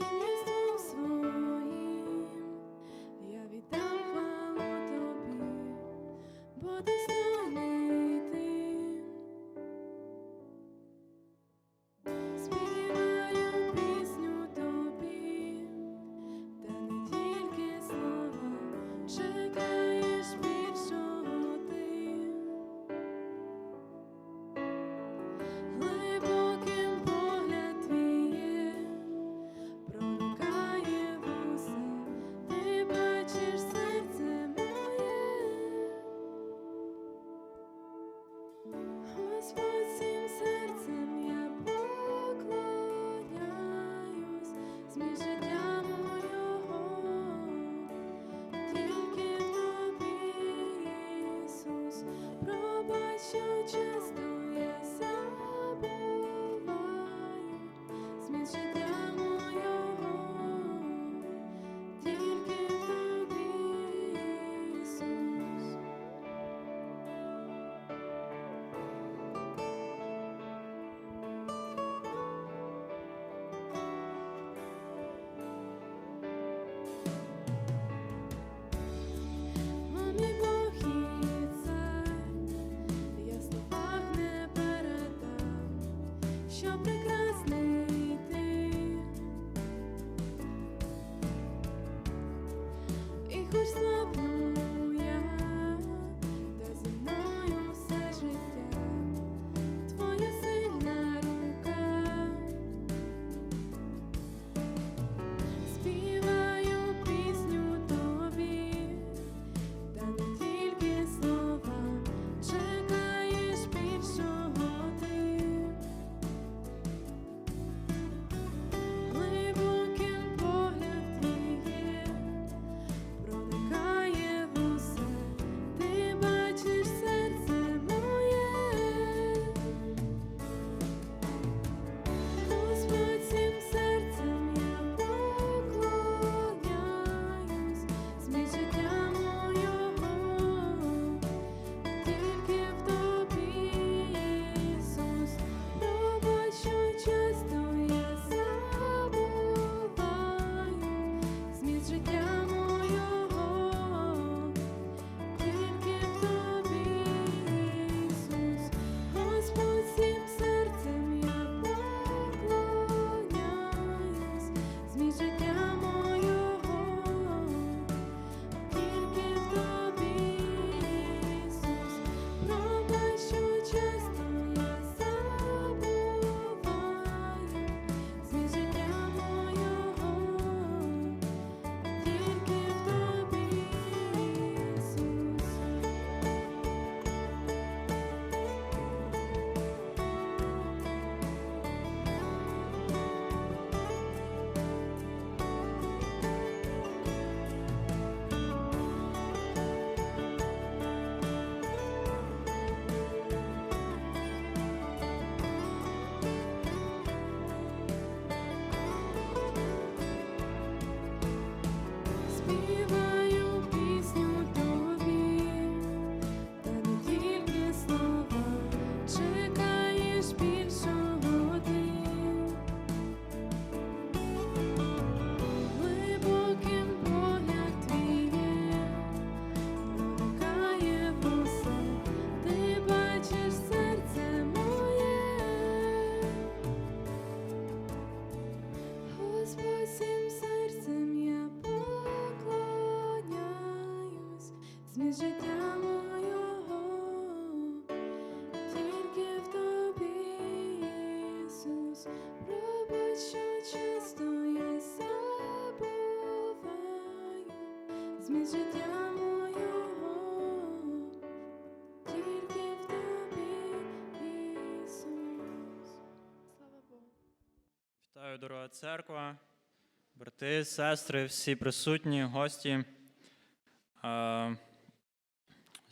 гніздом своїм, я віддам хвалу тобі, бо ти shall Змі життя мого тільки в тобі, Ісус, пробач, що часто я забуваю, Змі життя мого тільки в тобі, Ісус. Слава Богу. Вітаю, дорога церква, брати, сестри, всі присутні, гості.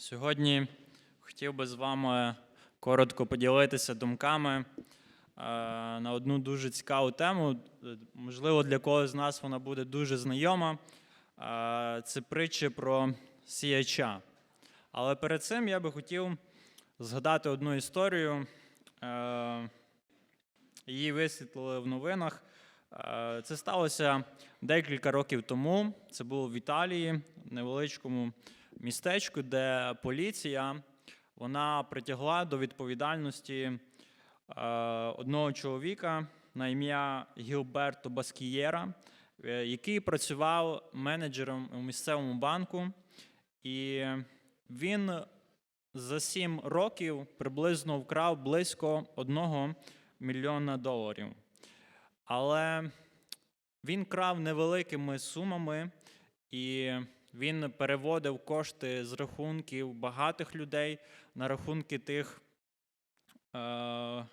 Сьогодні хотів би з вами коротко поділитися думками е, на одну дуже цікаву тему. Можливо, для когось з нас вона буде дуже знайома. Е, це притча про сіяча. Але перед цим я би хотів згадати одну історію. Е, її висвітлили в новинах. Це сталося декілька років тому. Це було в Італії, невеличкому містечку, де поліція вона притягла до відповідальності е, одного чоловіка на ім'я Гілберто Баскієра, е, який працював менеджером у місцевому банку, і він за сім років приблизно вкрав близько одного мільйона доларів. Але він крав невеликими сумами, і він переводив кошти з рахунків багатих людей на рахунки тих е,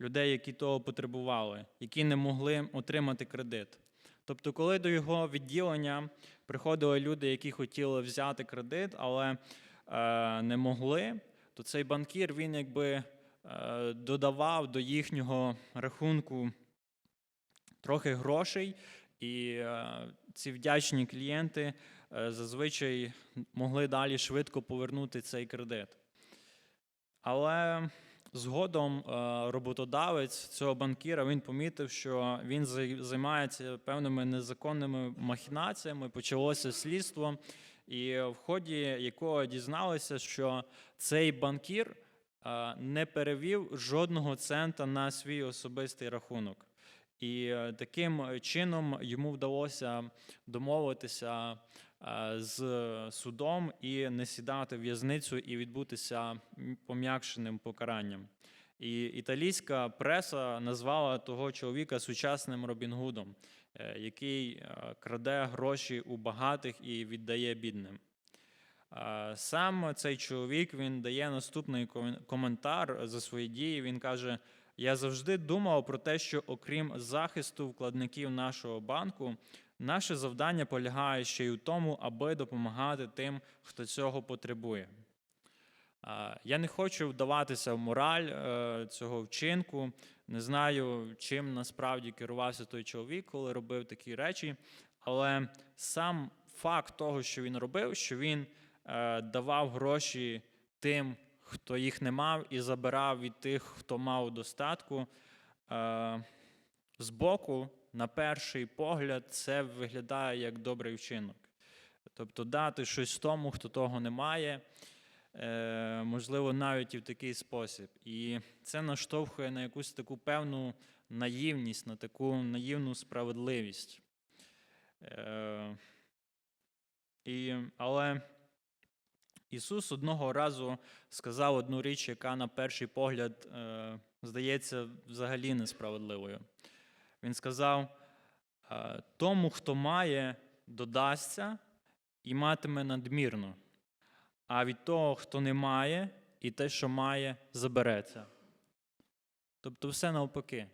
людей, які того потребували, які не могли отримати кредит. Тобто, коли до його відділення приходили люди, які хотіли взяти кредит, але е, не могли, то цей банкір він якби е, додавав до їхнього рахунку трохи грошей, і е, ці вдячні клієнти зазвичай могли далі швидко повернути цей кредит. Але згодом е, роботодавець цього банкіра він помітив, що він займається певними незаконними махінаціями. Почалося слідство, і в ході якого дізналися, що цей банкір е, не перевів жодного цента на свій особистий рахунок. І е, таким чином йому вдалося домовитися е, з судом і не сідати в в'язницю і відбутися пом'якшеним покаранням. І італійська преса назвала того чоловіка сучасним Робін Гудом, е, який е, краде гроші у багатих і віддає бідним. Е, Сам цей чоловік він дає наступний коментар за свої дії. Він каже: Я завжди думав про те, що окрім захисту вкладників нашого банку, наше завдання полягає ще й у тому, аби допомагати тим, хто цього потребує. Я не хочу вдаватися в мораль е, цього вчинку. Не знаю, чим насправді керувався той чоловік, коли робив такі речі. Але сам факт того, що він робив, що він е, давав гроші тим, хто їх не мав, і забирав від тих, хто мав достатку. Е, збоку, на перший погляд, це виглядає як добрий вчинок. Тобто дати щось тому, хто того не має, е, можливо, навіть і в такий спосіб. І це наштовхує на якусь таку певну наївність, на таку наївну справедливість. Е, і, але Ісус одного разу сказав одну річ, яка на перший погляд е, здається взагалі несправедливою. Він сказав: е, тому, хто має, додасться і матиме надмірно, а від того, хто не має, і те, що має, забереться. Тобто все навпаки.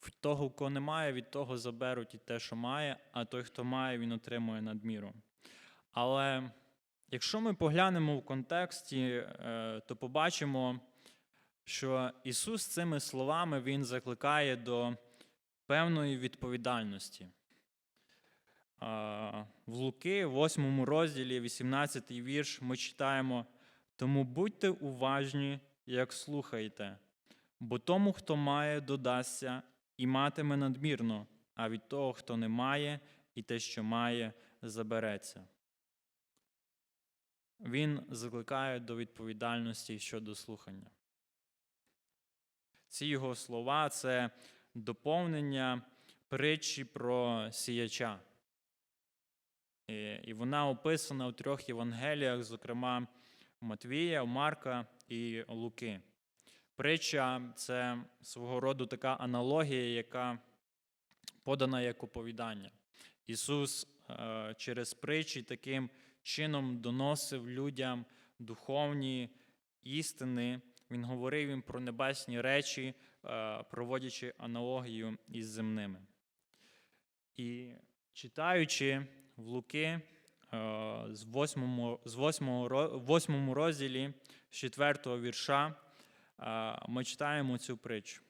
В того, кого немає, від того заберуть і те, що має, а той, хто має, він отримує надміру. Але якщо ми поглянемо в контексті, е, то побачимо, що Ісус цими словами Він закликає до певної відповідальності. В Луки, 8 розділі, 18 вірш, ми читаємо: тому будьте уважні, як слухаєте, бо тому, хто має, додасться і матиме надмірно, а від того, хто не має, і те, що має, забереться. Він закликає до відповідальності щодо слухання. Ці його слова це доповнення притчі про сіяча. І, вона описана у трьох Євангеліях, зокрема Матвія, Марка і Луки. Притча це свого роду така аналогія, яка подана як оповідання. Ісус е, через притчі таким чином доносив людям духовні істини. Він говорив їм про небесні речі, е, проводячи аналогію із земними. І читаючи в Луки е, з 8, з 8, ро- 8 розділі з 4 вірша, е, ми читаємо цю притчу.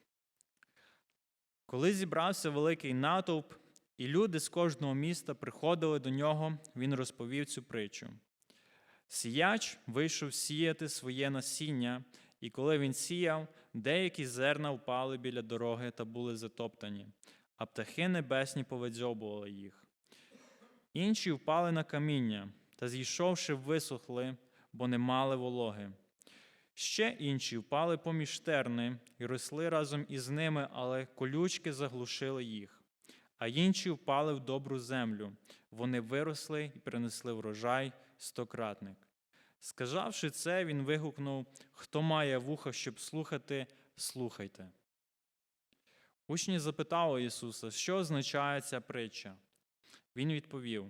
Коли зібрався великий натовп, і люди з кожного міста приходили до нього, він розповів цю притчу. Сіяч вийшов сіяти своє насіння, і коли він сіяв, деякі зерна впали біля дороги та були затоптані, а птахи небесні повидзьобували їх. Інші впали на каміння, та зійшовши, висохли, бо не мали вологи. Ще інші впали поміж терни і росли разом із ними, але колючки заглушили їх. А інші впали в добру землю. Вони виросли і принесли врожай стократник. Сказавши це, він вигукнув: Хто має вуха, щоб слухати, слухайте. Учні запитали Ісуса, що означає ця притча. Він відповів: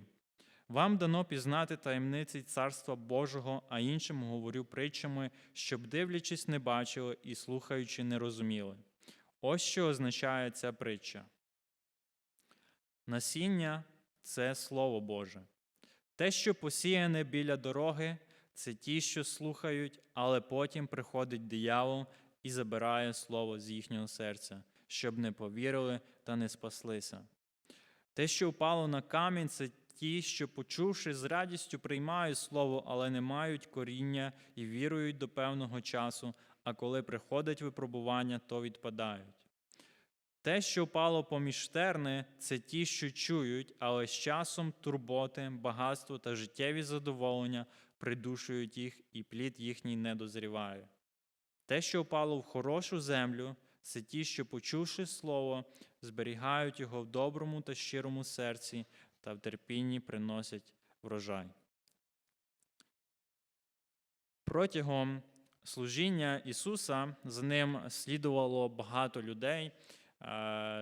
Вам дано пізнати таємниці Царства Божого, а іншим говорю притчами, щоб, дивлячись, не бачили і слухаючи, не розуміли. Ось що означає ця притча. Насіння це Слово Боже. Те, що посіяне біля дороги, це ті, що слухають, але потім приходить диявол і забирає слово з їхнього серця, щоб не повірили та не спаслися. Те, що впало на камінь, це ті, що, почувши, з радістю приймають слово, але не мають коріння і вірують до певного часу, а коли приходить випробування, то відпадають. Те, що впало поміж терни, це ті, що чують, але з часом турботи, багатство та життєві задоволення придушують їх, і плід їхній не дозріває. Те, що впало в хорошу землю, це ті, що, почувши слово, зберігають його в доброму та щирому серці та в терпінні приносять врожай. Протягом служіння Ісуса за ним слідувало багато людей,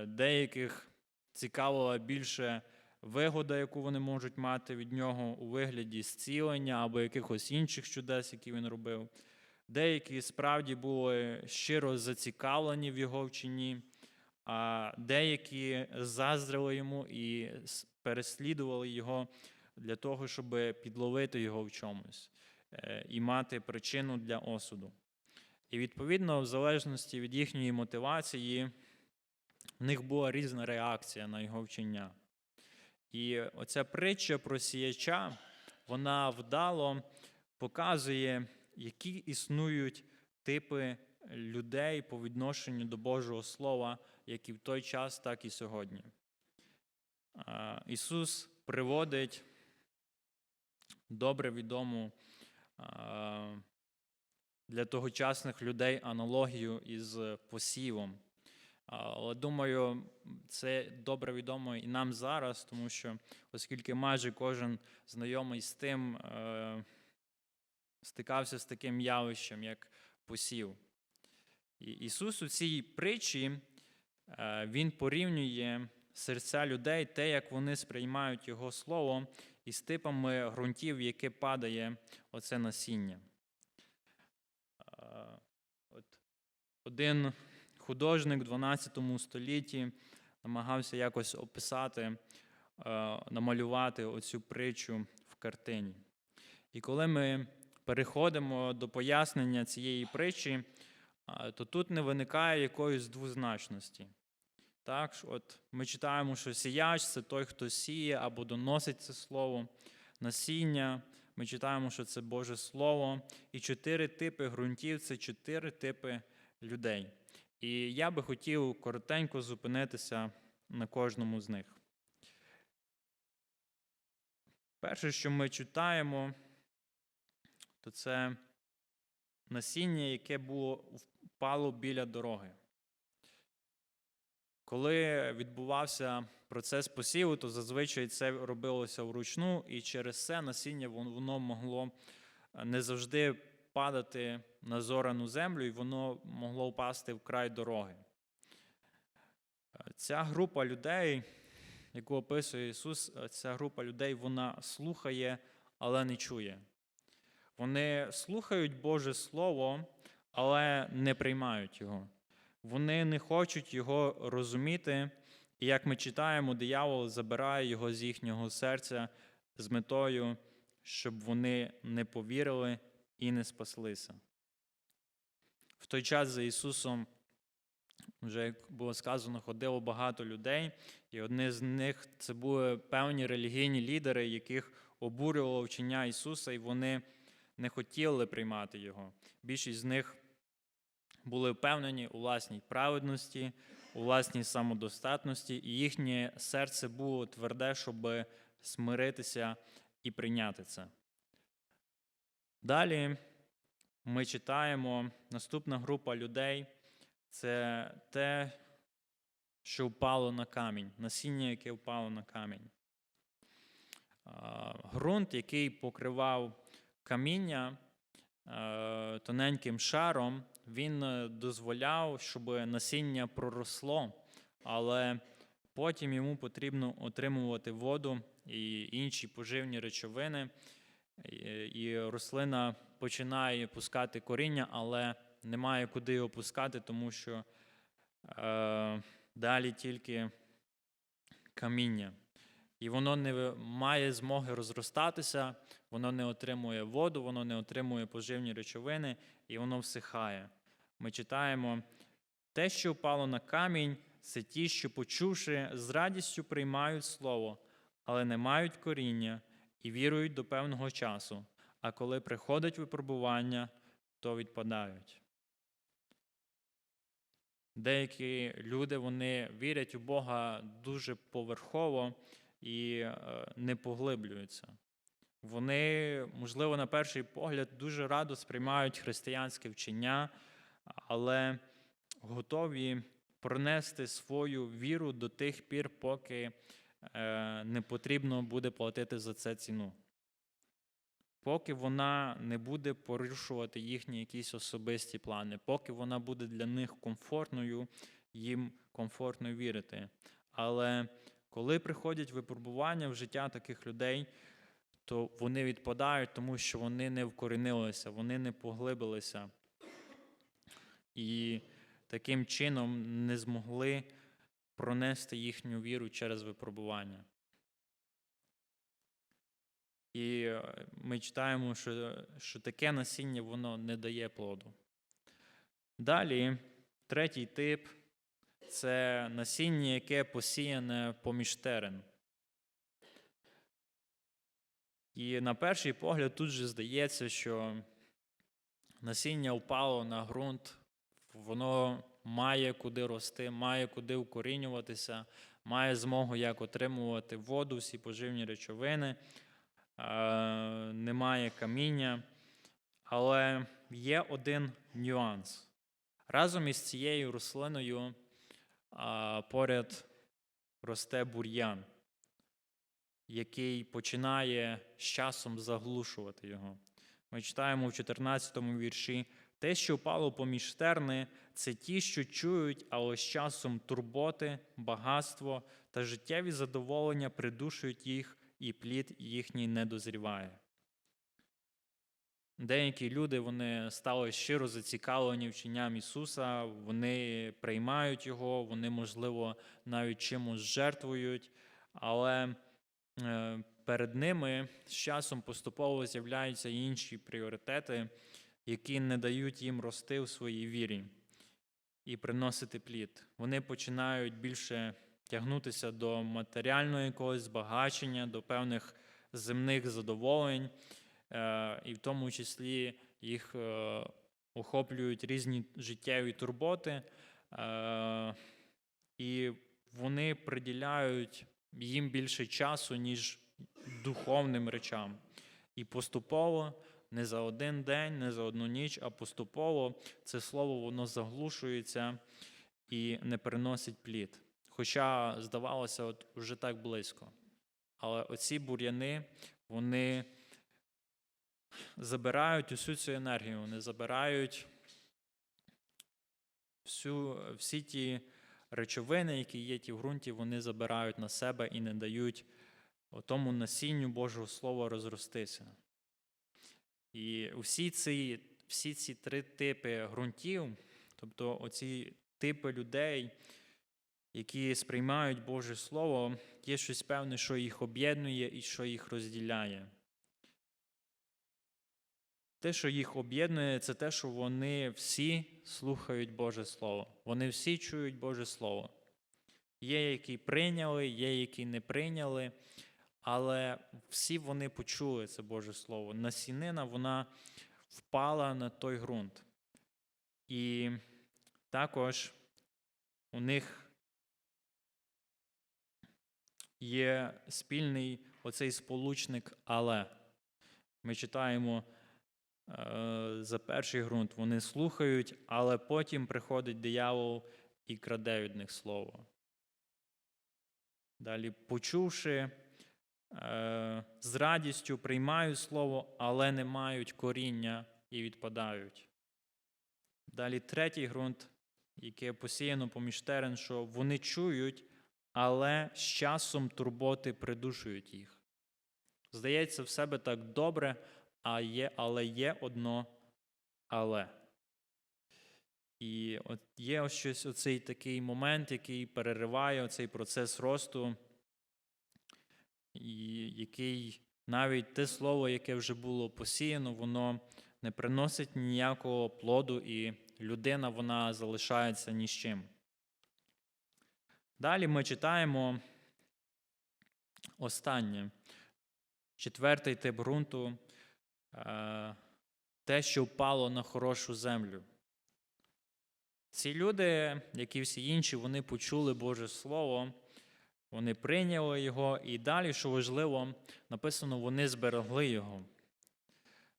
деяких цікавила більше вигода, яку вони можуть мати від нього у вигляді зцілення або якихось інших чудес, які він робив. Деякі справді були щиро зацікавлені в його вченні, а деякі заздрили йому і переслідували його для того, щоб підловити його в чомусь е, і мати причину для осуду. І відповідно, в залежності від їхньої мотивації, в них була різна реакція на його вчення. І оця притча про сіяча, вона вдало показує, які існують типи людей по відношенню до Божого Слова, як і в той час, так і сьогодні. Ісус приводить добре відому для тогочасних людей аналогію із посівом. Але думаю, це добре відомо і нам зараз, тому що оскільки майже кожен знайомий з тим е, стикався з таким явищем, як посів. І Ісус у цій притчі е, Він порівнює серця людей, те, як вони сприймають Його Слово, із типами ґрунтів, яке падає оце насіння. Е, От один художник в 12 столітті намагався якось описати, е, намалювати оцю притчу в картині. І коли ми переходимо до пояснення цієї притчі, то тут не виникає якоїсь двозначності. Так, от ми читаємо, що сіяч це той, хто сіє або доносить це слово, насіння. Ми читаємо, що це Боже Слово. І чотири типи ґрунтів це чотири типи людей. І я би хотів коротенько зупинитися на кожному з них. Перше, що ми читаємо, то це насіння, яке було впало біля дороги. Коли відбувався процес посіву, то зазвичай це робилося вручну, і через це насіння воно могло е, не завжди падати на зорану землю, і воно могло впасти в край дороги. Ця група людей, яку описує Ісус, ця група людей вона слухає, але не чує. Вони слухають Боже Слово, але не приймають його. Вони не хочуть його розуміти, і як ми читаємо, диявол забирає його з їхнього серця з метою, щоб вони не повірили і не спаслися. В той час за Ісусом, вже як було сказано, ходило багато людей, і одні з них це були певні релігійні лідери, яких обурювало вчення Ісуса, і вони не хотіли приймати Його. Більшість з них були впевнені у власній праведності, у власній самодостатності, і їхнє серце було тверде, щоб смиритися і прийняти це. Далі ми читаємо наступна група людей це те, що впало на камінь, насіння, яке впало на камінь. А, Ґрунт, який покривав каміння е, тоненьким шаром, він е, дозволяв, щоб насіння проросло, але потім йому потрібно отримувати воду і інші поживні речовини, і- рослина починає пускати коріння, але немає куди його пускати, тому що е, далі тільки каміння. І воно не має змоги розростатися, воно не отримує воду, воно не отримує поживні речовини, і воно всихає. Ми читаємо те, що впало на камінь, це ті, що, почувши, з радістю приймають слово, але не мають коріння і вірують до певного часу. А коли приходить випробування, то відпадають. Деякі люди вони вірять у Бога дуже поверхово і е, не поглиблюються. Вони, можливо, на перший погляд дуже радо сприймають християнське вчення, але готові пронести свою віру до тих пір, поки не потрібно буде платити за це ціну. Поки вона не буде порушувати їхні якісь особисті плани, поки вона буде для них комфортною, їм комфортно вірити. Але коли приходять випробування в життя таких людей, то вони відпадають, тому що вони не вкорінилися, вони не поглибилися. І таким чином не змогли пронести їхню віру через випробування. І е, ми читаємо, що, що таке насіння воно не дає плоду. Далі, третій тип це насіння, яке посіяне поміж терен. І на перший погляд тут же здається, що насіння впало на ґрунт, воно має куди рости, має куди укорінюватися, має змогу як отримувати воду, всі поживні речовини, е, немає каміння. Але є один нюанс. Разом із цією рослиною поряд росте бур'ян, який починає з часом заглушувати його. Ми читаємо в 14 вірші: те, що впало поміж терни, це ті, що чують, але з часом турботи, багатство та життєві задоволення придушують їх, і плід їхній не дозріває. Деякі люди вони стали щиро зацікавлені вченням Ісуса, вони приймають Його, вони, можливо, навіть чимось жертвують, але е, перед ними з часом поступово з'являються інші пріоритети, які не дають їм рости у своїй вірі і приносити плід. Вони починають більше тягнутися до матеріального якогось збагачення, до певних земних задоволень. Е, і в тому числі їх е, охоплюють різні життєві турботи, е, і вони приділяють їм більше часу, ніж духовним речам. І поступово, не за один день, не за одну ніч, а поступово це слово воно заглушується і не приносить плід. Хоча, здавалося, от вже так близько. Але оці бур'яни, вони забирають усю цю енергію, вони забирають всю, всі ті речовини, які є ті в ґрунті, вони забирають на себе і не дають тому насінню Божого Слова розростися. І всі ці, всі ці три типи ґрунтів, тобто оці типи людей, які сприймають Боже Слово, є щось певне, що їх об'єднує і що їх розділяє. Те, що їх об'єднує, це те, що вони всі слухають Боже Слово. Вони всі чують Боже Слово. Є, які прийняли, є, які не прийняли, але всі вони почули це Боже Слово. Насінина вона впала на той ґрунт. І також у них є спільний оцей сполучник але. Ми читаємо е, за перший ґрунт, вони слухають, але потім приходить диявол і краде від них слово. Далі, почувши, з радістю приймають слово, але не мають коріння і відпадають. Далі третій ґрунт, який посіяно поміж терен, що вони чують, але з часом турботи придушують їх. Здається, в себе так добре, а є, але є одно але. І от є ось щось оцей такий момент, який перериває оцей процес росту, який навіть те слово, яке вже було посіяно, воно не приносить ніякого плоду, і людина вона залишається ні з чим. Далі ми читаємо останнє, четвертий тип ґрунту, е, те, що впало на хорошу землю. Ці люди, як і всі інші, вони почули Боже Слово, вони прийняли його, і далі, що важливо, написано, вони зберегли його.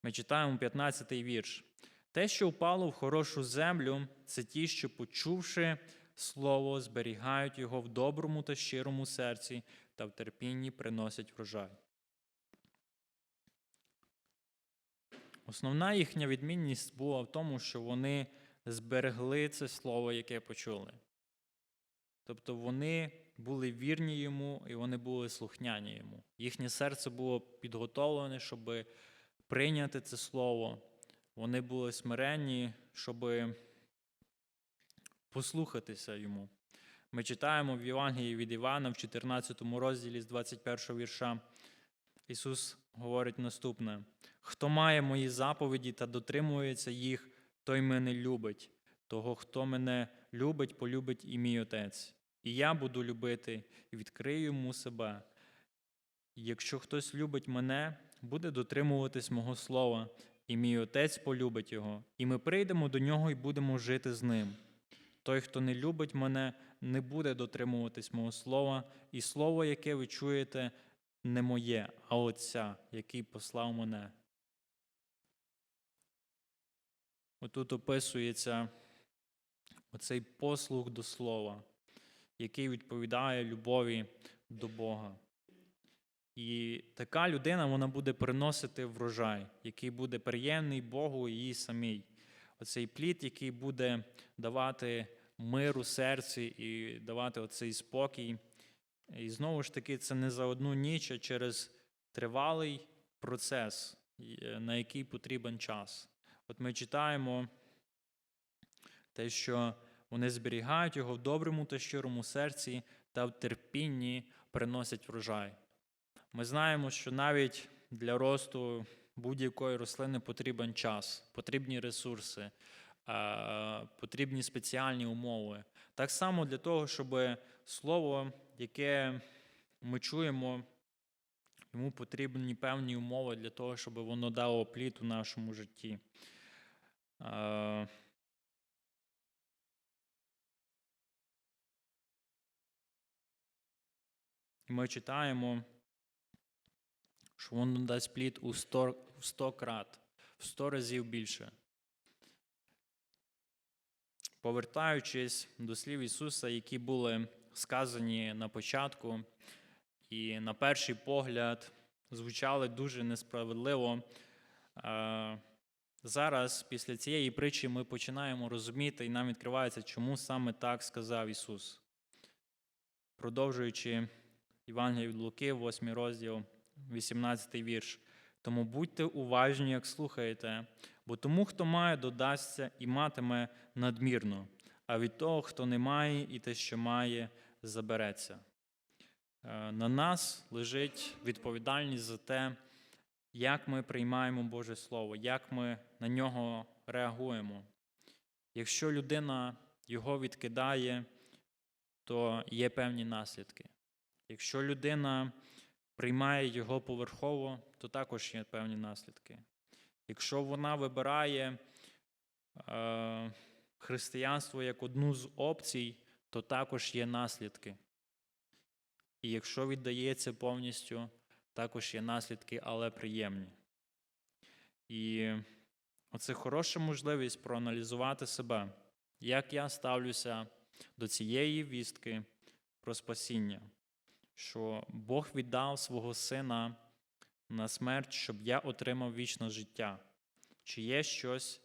Ми читаємо 15-й вірш. Те, що впало в хорошу землю, це ті, що, почувши слово, зберігають його в доброму та щирому серці та в терпінні приносять врожай. Основна їхня відмінність була в тому, що вони зберегли це слово, яке почули. Тобто вони були вірні йому і вони були слухняні йому. Їхнє серце було підготовлене, щоб прийняти це слово. Вони були смиренні, щоб послухатися йому. Ми читаємо в Євангелії від Івана в 14 розділі з 21 вірша. Ісус говорить наступне: хто має мої заповіді та дотримується їх, той мене любить. Того, хто мене любить, полюбить і мій Отець. І я буду любити і відкрию йому себе. Якщо хтось любить мене, буде дотримуватись мого слова, і мій Отець полюбить його, і ми прийдемо до нього і будемо жити з ним. Той, хто не любить мене, не буде дотримуватись мого слова, і слово, яке ви чуєте, не моє, а Отця, який послав мене. Отут описується оцей послух до слова, який відповідає любові до Бога. І така людина вона буде приносити врожай, який буде приємний Богу і їй самій. Оцей плід, який буде давати мир у серці і давати оцей спокій. І знову ж таки, це не за одну ніч, а через тривалий процес, е, на який потрібен час. От ми читаємо те, що вони зберігають його в доброму та щирому серці та в терпінні приносять врожай. Ми знаємо, що навіть для росту будь-якої рослини потрібен час, потрібні ресурси, е, потрібні спеціальні умови. Так само для того, щоб слово, яке ми чуємо, йому потрібні певні умови для того, щоб воно дало плід у нашому житті. Ми читаємо, що воно дасть плід у 100, в 100 крат, в 100 разів більше. Повертаючись до слів Ісуса, які були сказані на початку, і на перший погляд звучали дуже несправедливо. е, Зараз, після цієї притчі, ми починаємо розуміти, і нам відкривається, чому саме так сказав Ісус. Продовжуючи Євангелія від Луки, 8 розділ, 18 вірш. Тому будьте уважні, як слухаєте, бо тому, хто має, додасться і матиме надмірно, а від того, хто не має, і те, що має, забереться. Е, На нас лежить відповідальність за те, як ми приймаємо Боже Слово, як ми на нього реагуємо. Якщо людина його відкидає, то є певні наслідки. Якщо людина приймає його поверхово, то також є певні наслідки. Якщо вона вибирає е, християнство як одну з опцій, то також є наслідки. І якщо віддається повністю, також є наслідки, але приємні. І оце хороша можливість проаналізувати себе, як я ставлюся до цієї вістки про спасіння, що Бог віддав свого сина на смерть, щоб я отримав вічне життя. Чи є щось,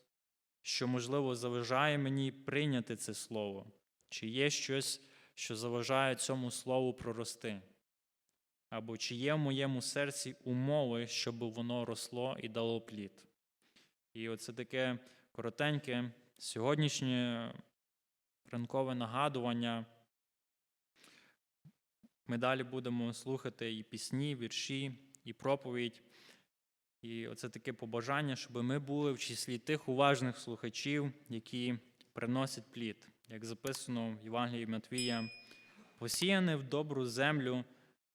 що, можливо, заважає мені прийняти це слово? Чи є щось, що заважає цьому слову прорости? Або чи є в моєму серці умови, щоб воно росло і дало плід? І оце таке коротеньке сьогоднішнє ранкове нагадування. Ми далі будемо слухати і пісні, вірші, і проповідь. І оце таке побажання, щоб ми були в числі тих уважних слухачів, які приносять плід, як записано в Євангелії Матвія, посіяне в добру землю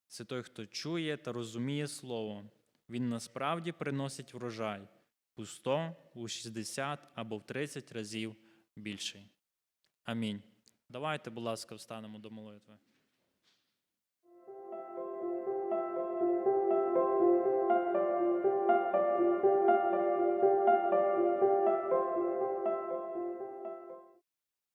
це той, хто чує та розуміє слово. Він насправді приносить врожай у 100, у 60 або в 30 разів більший. Амінь. Давайте, будь ласка, встанемо до молитви.